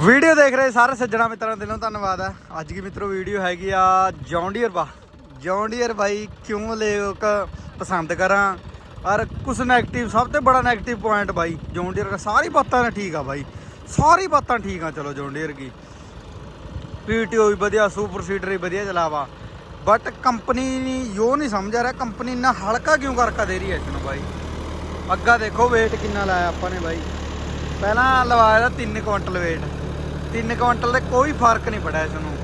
Video ਦੇਖ ਰਹੇ ਸਾਰੇ ਸੱਜਣਾ ਮਿੱਤਰਾਂ ਦਿਲੋਂ ਧੰਨਵਾਦ ਹੈ ਅੱਜ ਦੀ ਮਿੱਤਰੋ ਵੀਡੀਓ ਹੈਗੀ ਆ ਜੌਂਡੀਅਰ ਬਾ ਜੌਂਡੀਅਰ ਬਾਈ ਕਿਉਂ ਲੋਕ ਪਸੰਦ ਕਰਾਂ? ਔਰ ਕੁਝ 네ਗੇਟਿਵ ਸਭ ਤੋਂ ਬੜਾ 네ਗੇਟਿਵ ਪੁਆਇੰਟ ਬਾਈ, ਜੌਂਡੀਅਰ ਦਾ ਸਾਰੀ ਬਾਤਾਂ ਨੇ ਠੀਕ ਆ ਬਾਈ। ਸਾਰੀ ਬਾਤਾਂ ਠੀਕ ਆ, ਚਲੋ ਜੌਂਡੀਅਰ ਕੀ। ਪੀਟੀਓ ਵੀ ਵਧੀਆ, ਸੁਪਰ ਸੀਡਰ ਵੀ ਵਧੀਆ ਚਲਾਵਾ ਬਟ ਕੰਪਨੀ ਯੋ ਨਹੀਂ ਸਮਝ ਆ ਰਿਹਾ ਕੰਪਨੀ ਇੰਨਾ ਹਲਕਾ ਕਿਉਂ ਕਰਕੇ ਦੇ ਰਹੀ ਹੈ ਇਸ ਨੂੰ ਬਾਈ? ਅੱਗਾ ਦੇਖੋ weight ਕਿੰਨਾ ਲਾਇਆ ਆਪਾਂ ਨੇ ਬਾਈ। ਪਹਿਲਾਂ ਲਵਾਇਆ ਤਾਂ 3 ਕੁਇੰਟਲ weight ਤਿੰਨ ਕੁਇੰਟਲ ਦੇ ਕੋਈ ਫ਼ਰਕ ਨਹੀਂ ਪੜਿਆ ਇਸ ਨੂੰ।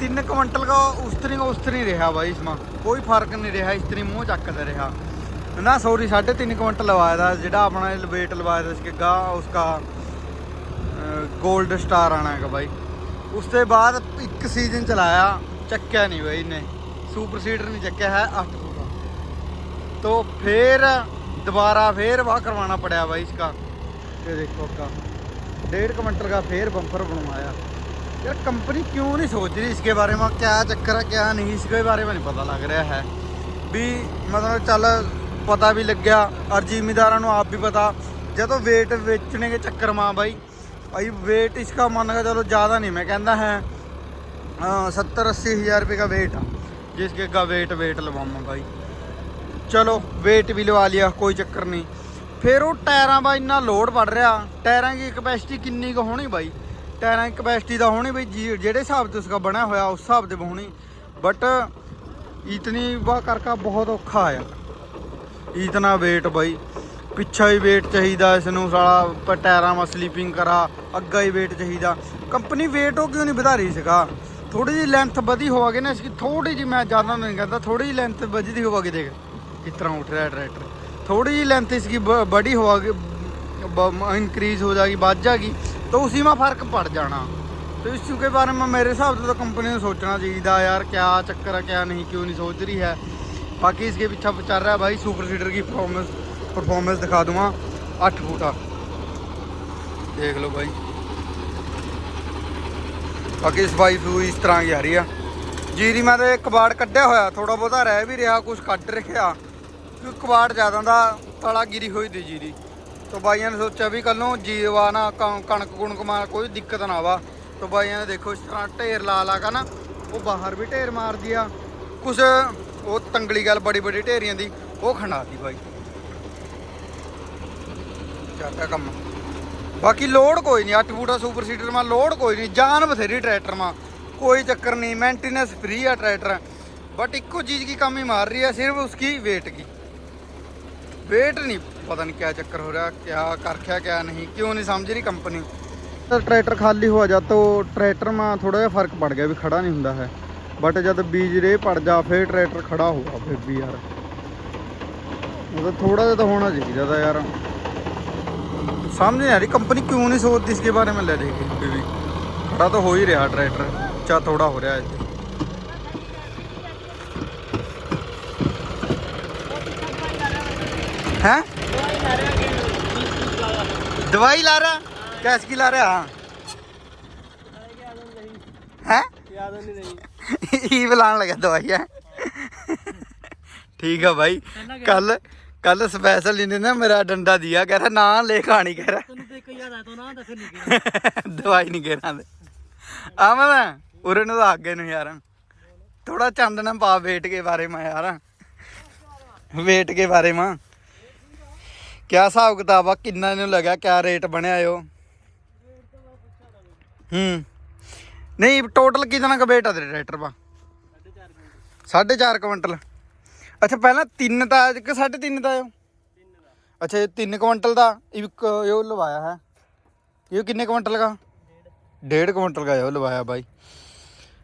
ਤਿੰਨ ਕੁਇੰਟਲ ਦਾ ਉਸਤਰੀ ਉਸਤਰੀ ਰਿਹਾ ਬਾਈ ਇਸ ਕੋਈ ਫ਼ਰਕ ਨਹੀਂ ਰਿਹਾ, ਇਸਤਰੀ ਮੂੰਹ ਚੱਕਦਾ ਰਿਹਾ। ਨਾ ਸੌਰੀ 3.5 ਕੁਇੰਟਲ ਲਵਾਇਆ ਦਾ, ਜਿਹੜਾ ਆਪਣਾ ਵੇਟ ਲਵਾਇਆ ਦਾ ਸੀ ਕਿ ਗਾ, ਉਸਕਾ ਗੋਲਡ ਸਟਾਰ ਆਣਾ ਹੈਗਾ ਬਾਈ। ਉਸ ਤੋਂ ਬਾਅਦ ਇੱਕ ਸੀਜ਼ਨ ਚਲਾਇਆ, ਚੱਕਿਆ ਨਹੀਂ ਬਾਈ ਨੇ ਸੁਪਰ ਸੀਡਰ ਨਹੀਂ ਚੱਕਿਆ, ਹੈ ਅੱਠ ਪੂਰਾ ਤੋਂ ਫੇਰ ਦੁਬਾਰਾ ਫੇਰ ਵਾਹ ਕਰਵਾਉਣਾ ਪੜਿਆ ਬਾਈ ਇਸ ਦੇਖੋ ਕਾ डेढ़ क्विंटल का फिर बम्पर बनवाया यार कंपनी क्यों नहीं सोच रही इसके बारे में क्या चक्कर है क्या नहीं इसके बारे में नहीं पता लग रहा है भी मतलब चल पता भी लग गया और जिम्मेदारों ਨੂੰ ਆਪ ਵੀ ਪਤਾ ਜਦੋਂ weight ਵੇਚਣੇ के ਚੱਕਰ ਮਾਂ ਬਾਈ ਭਾਈ weight इसका मान का चलो ज़्यादा नहीं मैं कहता है सत्तर अस्सी हज़ार रुपये का वेट आ जिसके का वेट वेट लवाऊंगा भाई ਚਲੋ weight ਵੀ ਲਵਾ ਲਿਆ ਕੋਈ ਚੱਕਰ ਨਹੀਂ ਫਿਰ ਉਹ ਟਾਇਰਾਂ ਬਾਈ ਇੰਨਾ ਲੋਡ ਵੱਢ ਰਿਹਾ। ਟਾਇਰਾਂ ਦੀ ਕਪੈਸਿਟੀ ਕਿੰਨੀ ਕੁ ਹੋਣੀ ਬਾਈ? ਟਾਇਰਾਂ ਦੀ ਕਪੈਸਿਟੀ ਦਾ ਹੋਣੀ ਬਈ ਜਿਹੜੇ ਹਿਸਾਬ ਤੇ ਉਸਕਾ ਬਣਿਆ ਹੋਇਆ, ਉਸ ਹਿਸਾਬ ਤੇ ਹੋਣੀ। ਬਟ ਇਤਨੀ ਵਾ ਕਰਕਾ ਬਹੁਤ ਔਖਾ ਆ। ਇਤਨਾ weight ਬਾਈ। ਪਿੱਛਾ ਹੀ weight ਚਾਹੀਦਾ ਇਸ ਨੂੰ ਸਾਲਾ ਪਰ ਟਾਇਰਾਂ ਵਾ ਸਲੀਪਿੰਗ ਕਰਾ, ਅੱਗਾ ਹੀ weight ਚਾਹੀਦਾ। ਕੰਪਨੀ weight ਉਹ ਕਿਉਂ ਨਹੀਂ ਵਧਾ ਰਹੀ ਸੀਗਾ? ਥੋੜੀ ਜੀ ਲੈਂਥ ਵਧੀ ਹੋਵਾਗੇ ਨਾ, ਇਸ ਕੀ ਥੋੜੀ ਜੀ ਮੈਂ ਜ਼ਿਆਦਾ ਨਹੀਂ ਕਹਿੰਦਾ ਥੋੜੀ ਜੀ ਲੈਂਥ ਵਧੀ ਦੀ ਹੋਵਾਗੇ ਦੇਖ। ਇਸ ਤਰ੍ਹਾਂ ਉੱਠ ਰਿਹਾ ਟਰੈਕਟਰ। थोड़ी जी लेंथ इसकी बड़ी हो इंक्रीज हो जाएगी, बढ़ जाएगी तो उसी में फ़र्क पड़ जाना। तो इस के बारे में मेरे हिसाब से तो कंपनी ने सोचना चाहिए यार, क्या चक्कर है, क्या नहीं, क्यों नहीं सोच रही है? बाकी इसके पीछा चल रहा है भाई सुपर सीडर की परफॉर्मेंस परफॉर्मेंस दिखा दूँगा अठ फूटा। देख लो भाई। बाकी सफ़ाई सफूई इस तरह की आ रही है। जीरी मैं तो एक कबाड़ कड्या हुआ थोड़ा बहुत रह भी रहा, कुछ कट रखा ਕਵਾੜ ਜ਼ਿਆਦਾ ਦਾ ਤਲਾ ਗਿਰੀ ਹੋਈ ਦੀ ਜੀਰੀ। ਤੋਂ ਬਾਈਆਂ ਨੇ ਸੋਚਿਆ ਵੀ ਕੱਲੋਂ ਨੂੰ ਜੀਵਾ ਨਾ ਕਣਕ ਕੁਣਕ ਮਾ ਕੋਈ ਦਿੱਕਤ ਨਾ ਆਵਾ। ਤੋਂ ਬਾਈਆਂ ਨੇ ਦੇਖੋ ਇਸ ਤਰ੍ਹਾਂ ਢੇਰ ਲਾ ਲਾ ਕੇ ਨਾ, ਉਹ ਬਾਹਰ ਵੀ ਢੇਰ ਮਾਰਦੀ ਆ। ਕੁਛ ਉਹ ਤੰਗਲੀ ਗੱਲ ਬੜੀ ਬੜੀ ਢੇਰੀਆਂ ਦੀ, ਉਹ ਖੰਡਾ ਦੀ ਬਾਈ। ਚੱਲਦਾ ਕੰਮ। ਬਾਕੀ ਲੋਡ ਕੋਈ ਨਹੀਂ, ਅੱਠ ਬੂਟਾ ਸੁਪਰ ਸੀਡਰ ਮਾ, ਲੋਡ ਕੋਈ ਨਹੀਂ, ਜਾਨ ਬਥੇਰੀ ਟਰੈਕਟਰ ਮਾ। ਕੋਈ ਚੱਕਰ ਨਹੀਂ ਮੇਨਟੇਨੈਂਸ ਫ੍ਰੀ ਆ ਟਰੈਕਟਰ। ਬਟ ਇੱਕੋ ਚੀਜ਼ ਕੀ ਕਮੀ ਮਾਰ ਰਹੀ ਹੈ ਸਿਰਫ ਉਸकी ਵੇਟ ਕੀ। वेट नहीं पता नहीं क्या चक्कर हो रहा क्या कर क्या क्या नहीं क्यों नहीं समझ रही कंपनी ट्रैक्टर खाली हुआ जा तो ट्रैक्टर में थोड़ा ਜਿਹਾ ਫਰਕ ਪੜ ਗਿਆ ਵੀ ਖੜਾ ਨਹੀਂ ਹੁੰਦਾ ਹੈ ਬਟ ਜਦ ਬੀਜ ਰੇ ਪੜ ਜਾ ਫਿਰ ਟਰੈਕਟਰ ਖੜਾ ਹੋਊਗਾ ਫਿਰ ਵੀ ਯਾਰ ਮਤਲਬ ਥੋੜਾ ਜਿਹਾ ਤਾਂ ਹੋਣਾ ਚਾਹੀਦਾ ਤਾਂ ਯਾਰ ਸਮਝ ਨਹੀਂ ਆ ਰਹੀ ਕੰਪਨੀ ਕਿਉਂ ਨਹੀਂ ਸੋਚਦੀ ਇਸਕੇ ਬਾਰੇ में ले देखी भी ਖੜਾ ਤਾਂ ਹੋ ਹੀ ਰਿਹਾ ਟਰੈਕਟਰ ਉੱਚਾ ਥੋੜਾ ਹੋ ਰਿਹਾ ਇੱਥੇ ਹੈ ਦਵਾਈ ਲਾ ਰਹਾ ਕੈਸ ਕੀ ਲਾ ਰਿਹਾ ਹੈ याद नहीं रही ਹੀ ਬੁਲਾਣ ਲੱਗਾ ਦਵਾਈ ਹੈ ਠੀਕ ਆ ਭਾਈ ਕੱਲ ਕੱਲ ਸਪੈਸ਼ਲ ਇਹਨੇ ਨਾ ਮੇਰਾ ਡੰਡਾ ਦਿਆ ਕਹਿ ਰਿਹਾ ਨਾ ਲੈ ਖਾਣੀ ਕਹਿ ਰਿਹਾ तेन देख के याद आया तो ना तो फिर नहीं गया ਦਵਾਈ ਨਹੀਂ ਕਹਿਣਾ ਦੇ ਆਮਨ ਉਰੇ ਨੂੰ ਤਾਂ ਅੱਗੇ ਨੂੰ ਯਾਰ ਥੋੜਾ ਚਾਂਦਨਾ ਪਾ ਵੇਟ ਕੇ ਬਾਰੇ ਮੈਂ ਯਾਰ ਵੇਟ ਕੇ ਬਾਰੇ ਮੈਂ ਕਿਆ ਹਿਸਾਬ ਕਿਤਾਬ ਆ? ਕਿੰਨਾ ਇਹਨੂੰ ਲੱਗਾ? ਕਿਆ ਰੇਟ ਬਣਿਆ ਓ ਹੂੰ। ਨਹੀਂ ਟੋਟਲ ਕਿਤਨਾ ਕ ਵੇਟ ਆ ਤੇਰੇ ਟਰੈਕਟਰ ਪਾ 4.5 ਕੁਇੰਟਲ। ਅੱਛਾ, ਪਹਿਲਾਂ 3 ਦਾ ਕਿ 3.5 ਦਾ ਓ ਅੱਛਾ, ਇਹ 3 ਕੁਇੰਟਲ ਦਾ, ਇੱਕ ਉਹ ਲਵਾਇਆ ਹੈ। ਇਹ ਕਿੰਨੇ ਕੁਇੰਟਲ ਦਾ? ਡੇਢ ਕੁਇੰਟਲ ਦਾ ਉਹ ਲਵਾਇਆ ਬਾਈ।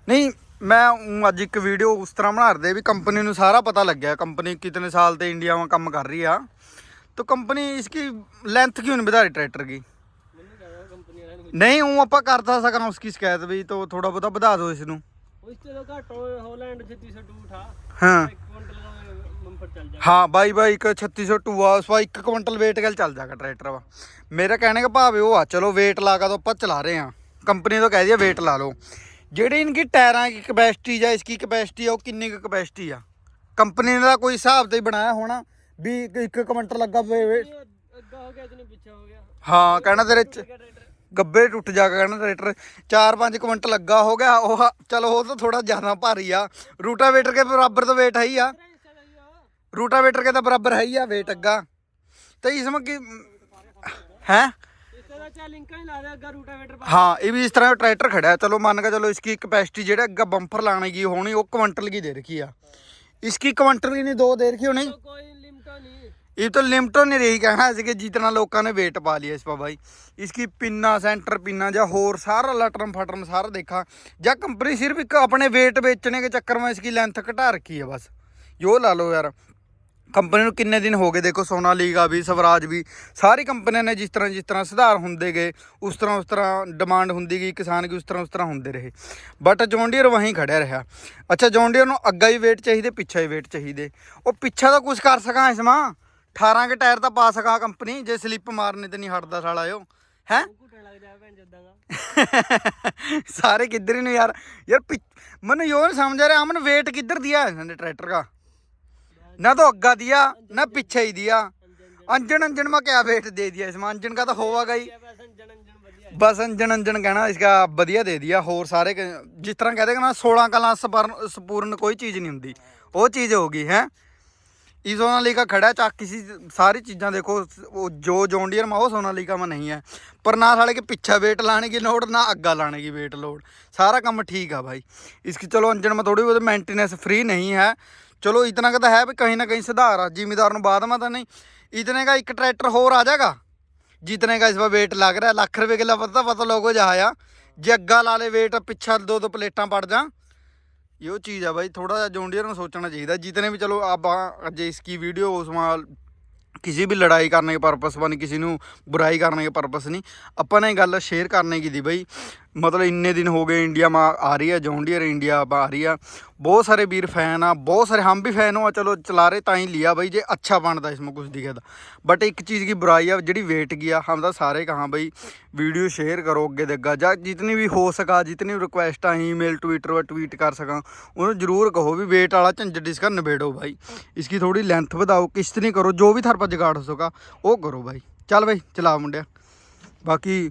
ਨਹੀਂ, ਮੈਂ ਅੱਜ ਇੱਕ ਵੀਡੀਓ ਉਸ ਤਰ੍ਹਾਂ ਬਣਾ ਰਦੇ ਵੀ ਕੰਪਨੀ ਨੂੰ ਸਾਰਾ ਪਤਾ ਲੱਗਿਆ। ਕੰਪਨੀ ਕਿਤਨੇ ਸਾਲ ਤੇ ਇੰਡੀਆ ਵਾਂ ਕੰਮ ਕਰ ਰਹੀ ਆ। तो कंपनी इसकी लेंथ क्यों नहीं बता रही ट्रैक्टर की नहीं हूँ आप कर था सकना उसकी शिकायत भी तो थोड़ा बहुत बता दो इसनू हाँ ਹਾਂ। ਬਾਈ ਬਾਈ ਇੱਕ 3602 ਆ ਉਸ ਵਾ 1 ਕੁਇੰਟਲ weight ਗਲ ਚੱਲ ਜਾਗਾ ਟਰੈਕਟਰ ਵਾ। ਮੇਰਾ ਕਹਿਣੇ ਦਾ ਭਾਵ ਉਹ ਆ ਚਲੋ weight ਲਾ ਕੇ ਤਾਂ ਆਪਾਂ ਚਲਾ ਰਹੇ ਆ ਕੰਪਨੀ ਤੋਂ ਕਹਿ ਦਿਆ weight ਲਾ ਲਓ। ਜਿਹੜੀ ਇਨਕੀ ਟਾਇਰਾਂ ਦੀ ਕਪੈਸਿਟੀ ਜਾਂ ਇਸकी ਕਪੈਸਿਟੀ ਆ ਉਹ ਕਿੰਨੀ ਕੁ ਕਪੈਸਿਟੀ ਆ? ਕੰਪਨੀ ਨੇ ਦਾ ਕੋਈ ਹਿਸਾਬ ਤੇ ਬਣਾਇਆ ਹੋਣਾ। ਵੀ ਇੱਕ- ਇੱਕ ਲੱਗਾ ਵੇ। ਅੱਗਾ ਹੋ ਗਿਆ ਜਿਹਨੇ ਪਿੱਛੇ ਹੋ ਗਿਆ। ਹਾਂ ਕਹਿਣਾ ਤੇਰੇ ਚ ਗੱਬੇ ਟੁੱਟ ਜਾ ਕੇ ਕਹਿਣਾ ਟਰੈਕਟਰ 4-5 ਕੁਇੰਟਲ ਲੱਗਾ ਹੋ ਗਿਆ ਉਹ ਚਲੋ ਉਹ ਤਾਂ ਥੋੜਾ ਜ਼ਿਆਦਾ ਭਾਰੀ ਆ। ਰੂਟਾਵੇਟਰ ਕੇ ਬਰਾਬਰ ਤਾਂ weight ਹੈ ਹੀ ਆ। ਰੂਟਾਵੇਟਰ ਕੇ ਤਾਂ ਬਰਾਬਰ ਹੈ ਹੀ ਆ weight ਅੱਗਾ। ਤੇ ਇਸ ਮੱਕੀ ਹੈ? ਹਾਂ ਇਹ ਵੀ ਇਸ ਤਰ੍ਹਾਂ ਟਰੈਕਟਰ ਖੜਾ ਚਲੋ ਮੰਨ ਕੇ ਚਲੋ ਇਸकी ਕਪੈਸਿਟੀ ਜਿਹੜਾ ਅੱਗਾ ਬੰਪਰ ਲਾਣੇ ਕੀ ਹੋਣੀ ਉਹ ਕੁਇੰਟਲ ਕੀ ਦੇ ਰੱਖੀ ਆ। ਇਸकी ਕੁਇੰਟਲ ਨਹੀਂ ਦੋ ਦੇ ਰਖੀ ਹੋਣੀ। ਕੋਈ ये तो लिमिट नहीं रही कहना ऐसे कि जितना लोगों ने वेट पा लिया इस पर भाई इसकी पिन्ना सेंटर पिन्ना ਜਾਂ ਹੋਰ ਸਾਰਾ ਲਟਰਮ ਫਟਰਮ ਸਾਰਾ ਦੇਖਾ ਜਾਂ ਕੰਪਨੀ ਸਿਰਫ ਇੱਕ ਆਪਣੇ weight ਵੇਚਣੇ के ਚੱਕਰ में इसकी लेंथ घटा रखी है बस यो ਲਾ ਲਓ ਯਾਰ ਕੰਪਨੀ ਨੂੰ ਕਿੰਨੇ ਦਿਨ ਹੋ ਗਏ ਦੇਖੋ ਸੋਨਾਲੀਗਾ ਵੀ ਸਵਰਾਜ ਵੀ ਸਾਰੀ ਕੰਪਨੀਆਂ ਨੇ ਜਿਸ ਤਰ੍ਹਾਂ ਜਿਸ ਤਰ੍ਹਾਂ ਸੁਧਾਰ ਹੁੰਦੇ ਗਏ ਉਸ ਤਰ੍ਹਾਂ ਉਸ ਤਰ੍ਹਾਂ ਡਿਮਾਂਡ ਹੁੰਦੀ ਗਈ ਕਿਸਾਨ ਕੀ ਉਸ ਤਰ੍ਹਾਂ ਉਸ ਤਰ੍ਹਾਂ ਹੁੰਦੇ ਰਹੇ ਬਟ ਜੌਂਡੀਅਰ ਵਹੀਂ ਖੜਿਆ ਰਿਹਾ ਅੱਛਾ ਜੌਂਡੀਅਰ ਨੂੰ ਅੱਗਾ ਹੀ weight ਚਾਹੀਦੇ ਪਿੱਛਾ ਹੀ weight ਚਾਹੀਦੇ ਉਹ ਪਿੱਛਾ ਤਾਂ ਕੁਝ ਕਰ ਸਕਾਂ ਇਸ ਮਾਂ 18 ਕੇ ਟਾਇਰ ਤਾਂ ਪਾ ਸਕਾਂ ਕੰਪਨੀ ਜੇ ਸਲਿੱਪ ਮਾਰਨੇ ਤੇ ਨਹੀਂ ਹਟਦਾ ਸਾਲਾ ਉਹ ਹੈ घुटने लग जाए भैन जदांगा ਸਾਰੇ ਕਿੱਧਰ ਹੀ ਨੂੰ ਯਾਰ ਯਾਰ ਪਿੱਛ- ਮੈਨੂੰ ਯੋ ਨਹੀਂ ਸਮਝ ਆ ਰਿਹਾ ਅਮਨ weight ਕਿੱਧਰ दिया है इसने ट्रैक्टर का ना तो अग्गा दिया ना पीछे ही दिया अंजन अंजन में क्या वेट दे दिया इसमें अंजन का तो होगा ही पैसन जन जन बढ़िया है बस अंजन अंजन कहना इसका ਵਧੀਆ ਦੇ ਦਿਆ ਹੋਰ ਸਾਰੇ ਕ- ਜਿਸ ਤਰ੍ਹਾਂ ਕਹਦੇ ਨਾ 16 ਕਲਾ ਸਪਰਨ ਸਪੂਰਨ ਕੋਈ ਚੀਜ਼ ਨਹੀਂ ਹੁੰਦੀ ਉਹ ਚੀਜ਼ ਹੋ ਗਈ ये सोनालीका खड़ा है चाहे किसी सारी चीज़ें देखो वो जो जोंडियर में वो सोनालीका में नहीं है पर ना साले के पीछा वेट लाने की लोड ना अग्गा लाने की वेट लोड सारा काम ठीक है भाई इसकी चलो इंजन में थोड़ी बहुत मेंटेनेंस फ्री नहीं है चलो इतना का तो है भाई कहीं ना कहीं सुधार आ जिम्मेदार बाद में तो नहीं इतने का एक ट्रैक्टर होर आ जाएगा जितने का इस बार वेट लग रहा है लाख रुपए किला पता पता लोगों जाया जे अग्गा ला ले वेट पिछा दो दो प्लेटा पड़ जा ਇਹ ਉਹ ਚੀਜ਼ ਆ ਬਾਈ ਥੋੜਾ ਜਿਹਾ ਜੋਂਡੀਅਰ ਨੂੰ ਸੋਚਣਾ ਚਾਹੀਦਾ। ਜਿਤਨੇ ਵੀ ਚਲੋ ਆਪਾਂ ਅੱਜ ਇਸ ਕੀ ਵੀਡੀਓ ਉਸ ਨਾਲ ਕਿਸੇ ਵੀ ਲੜਾਈ ਕਰਨੇ ਦੇ ਪਰਪਸ ਬਣ ਕਿਸੇ ਨੂੰ ਬੁਰਾਈ ਕਰਨੇ ਦੇ ਪਰਪਸ ਨਹੀਂ ਆਪਾਂ ਨੇ ਗੱਲ ਸ਼ੇਅਰ ਕਰਨੇ ਕੀ ਦੀ ਬਈ। ਮਤਲਬ ਇੰਨੇ ਦਿਨ ਹੋ ਗਏ ਇੰਡੀਆ ਮਾ ਆ ਰਹੀ ਹੈ ਜੌਂਡੀਅਰ ਇੰਡੀਆ ਆ ਰਹੀ ਆ। ਬਹੁਤ ਸਾਰੇ ਵੀਰ ਫੈਨ ਆ, ਬਹੁਤ ਸਾਰੇ ਹਮ ਵੀ ਫੈਨ ਹੋ ਚਲੋ ਚਲਾ ਰਹੇ ਤਾਂ ਹੀ ਲਿਆ ਬਈ, ਜੇ ਅੱਛਾ ਬਣਦਾ ਇਸमें ਕੁਝ ਦਿਖਦਾ ਬਟ ਇੱਕ ਚੀਜ਼ ਕੀ ਬੁਰਾਈ ਆ, ਜਿਹੜੀ ਵੇਟ ਗਿਆ ਹਮ ਤਾਂ ਸਾਰੇ ਕਹਾਂ ਬਈ ਵੀਡੀਓ ਸ਼ੇਅਰ ਕਰੋ ਅੱਗੇ ਦੇ ਅੱਗਾ, ਜਾਂ ਜਿਤਨੀ ਵੀ ਹੋ ਸਕਾ, ਜਿਤਨੀ ਵੀ ਰਿਕੁਐਸਟ ਆ ਈਮੇਲ ਟਵਿੱਟਰ ਵਾ ਟਵੀਟ ਕਰ ਸਕਾਂ, ਉਹਨੂੰ ਜਰੂਰ ਕਹੋ ਵੀ ਵੇਟ ਵਾਲਾ ਝੰਜਟ ਇਸਕਾ ਨਿਬੇੜੋ ਭਾਈ ਇਸकी ਥੋੜੀ ਲੈਂਥ ਵਧਾਓ, ਕਿਸ਼ਤ ਨਹੀਂ ਕਰੋ, ਜੋ ਵੀ ਥਰ ਪਰ ਜਗਾੜ ਹੋ ਸਕਾ, ਉਹ ਕਰੋ ਭਾਈ ਚੱਲ ਭਾਈ ਚਲਾ ਮੁੰਡਿਆ। ਬਾਕੀ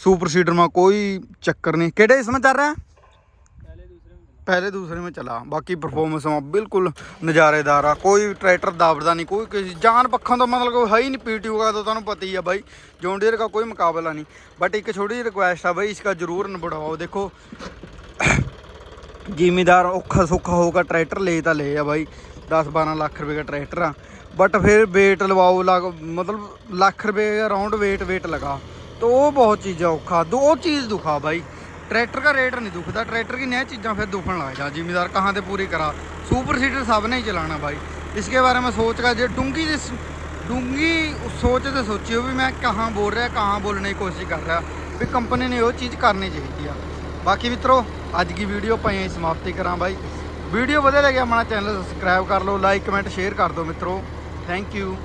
सुपर सीडर में कोई चक्कर नहीं। केड़े इसमें चल रहा है? पहले दूसरे में चला। बाकी परफॉर्मेंस में बिल्कुल नज़ारेदार आ कोई ट्रैक्टर दाबदा नहीं, कोई किसी जान पखों तो मतलब कोई है ही नहीं पीटी का तो तुम पता ही है भाई। जोन का कोई मुकाबला नहीं। बट एक छोटी जी रिक्वेस्ट है भाई, इसका ज़रूर बढ़ाओ देखो जिमीदार औखा सौखा होगा ट्रैक्टर ले तो ले आ भाई। दस बारह लख रुपये का ट्रैक्टर आ बट फिर वेट लगाओ लग मतलब लख रुपये का राउंड वेट वेट लगा। तो वो बहुत चीज़ें औखा दो वो चीज़ दुखा भाई ट्रैक्टर का रेट नहीं दुखता ट्रैक्टर की नई चीज़ां फिर दुखन लग जा जिमीदार कहाँ से पूरी करा सुपर सीडर सब ने ही चलाना भाई इसके बारे में सोच का जो डूंगी जिस डूंगी सोच तो सोची हो भी मैं कहाँ बोल रहा कहाँ बोलने की कोशिश कर रहा भी कंपनी ने वो चीज़ करनी चाहिए आ ਬਾਕੀ ਮਿੱਤਰੋ ਅੱਜ ਦੀ ਵੀਡੀਓ ਆਪਾਂ ਹੀ ਸਮਾਪਤੀ ਕਰਾਂ ਬਾਈ ਵੀਡੀਓ ਵਧੀਆ ਲੱਗਿਆ ਆਪਣਾ ਚੈਨਲ ਸਬਸਕ੍ਰਾਈਬ ਕਰ ਲਓ ਲਾਈਕ ਕਮੈਂਟ ਸ਼ੇਅਰ ਕਰ ਦਿਓ ਮਿੱਤਰੋ ਥੈਂਕ ਯੂ